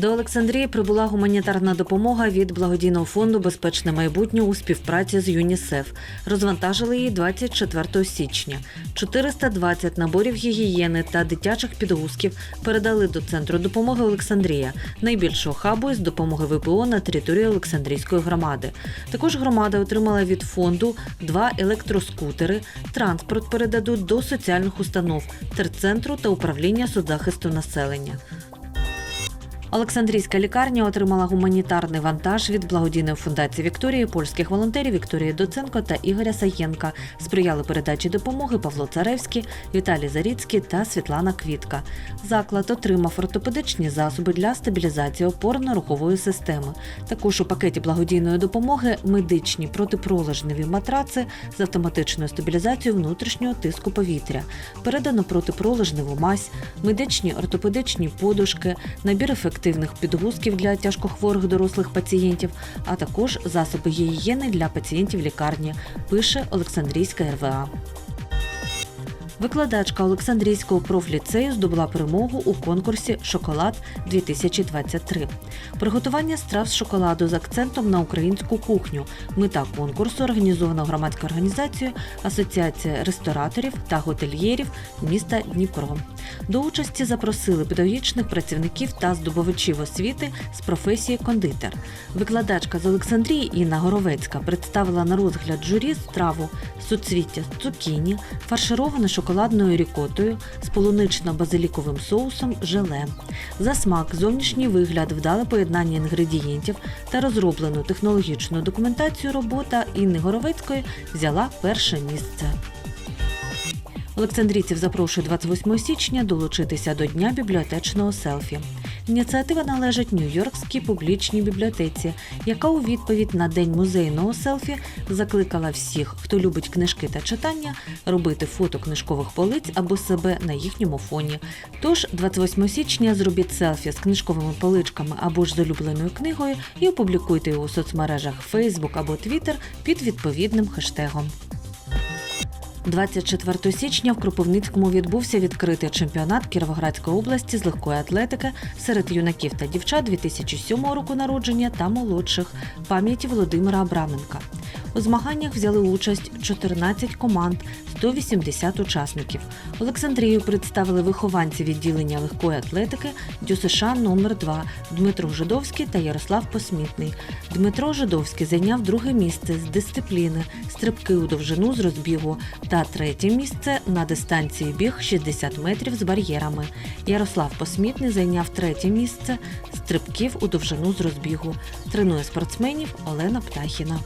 До Олександрії прибула гуманітарна допомога від благодійного фонду Безпечне майбутнє у співпраці з ЮНІСЕФ. Розвантажили її 24 січня. 420 наборів гігієни та дитячих підгузків передали до центру допомоги Олександрія, найбільшого хабу з допомоги ВПО на території Олександрійської громади. Також громада отримала від фонду два електроскутери. Транспорт передадуть до соціальних установ, терцентру та управління соцзахисту населення. Олександрійська лікарня отримала гуманітарний вантаж від благодійної фундації Вікторії, польських волонтерів Вікторії Доценко та Ігоря Саєнка. Сприяли передачі допомоги Павло Царевський, Віталій Заріцький та Світлана Квітка. Заклад отримав ортопедичні засоби для стабілізації опорно-рухової системи. Також у пакеті благодійної допомоги медичні протипролежневі матраци з автоматичною стабілізацією внутрішнього тиску повітря. Передано протипролежневу мазь, медичні ортопедичні подушки, набір ефективних підгузків для тяжкохворих дорослих пацієнтів, а також засоби гігієни для пацієнтів лікарні, пише Олександрійська РВА. Викладачка Олександрійського профліцею здобула перемогу у конкурсі Шоколад 2023 Приготування страв з шоколаду з акцентом на українську кухню. Мета конкурсу організована громадською організацією Асоціація рестораторів та готельєрів міста Дніпро. До участі запросили педагогічних працівників та здобувачів освіти з професії кондитер. Викладачка з Олександрії Інна Горовецька представила на розгляд журі страву суцвіття з цукіні, фаршироване шоколадною рікотою з полунично-базиліковим соусом желе. За смак, зовнішній вигляд, вдале поєднання інгредієнтів та розроблену технологічну документацію робота Інни Горовецької взяла перше місце. Олександрійців запрошує 28 січня долучитися до Дня бібліотечного селфі. Ініціатива належить Нью-Йоркській публічній бібліотеці, яка у відповідь на день музейного селфі закликала всіх, хто любить книжки та читання, робити фото книжкових полиць або себе на їхньому фоні. Тож 28 січня зробіть селфі з книжковими поличками або ж з улюбленою книгою і опублікуйте його у соцмережах Facebook або Twitter під відповідним хештегом. 24 січня в Кропивницькому відбувся відкритий чемпіонат Кіровоградської області з легкої атлетики серед юнаків та дівчат 2007 року народження та молодших пам'яті Володимира Абраменка. У змаганнях взяли участь 14 команд, 180 учасників. Олександрію представили вихованці відділення легкої атлетики ДЮСШ номер 2 Дмитро Жидовський та Ярослав Посмітний. Дмитро Жидовський зайняв друге місце з дисципліни, стрибки у довжину з розбігу та третє місце на дистанції біг 60 метрів з бар'єрами. Ярослав Посмітний зайняв третє місце стрибків у довжину з розбігу. Тренує спортсменів Олена Птахіна.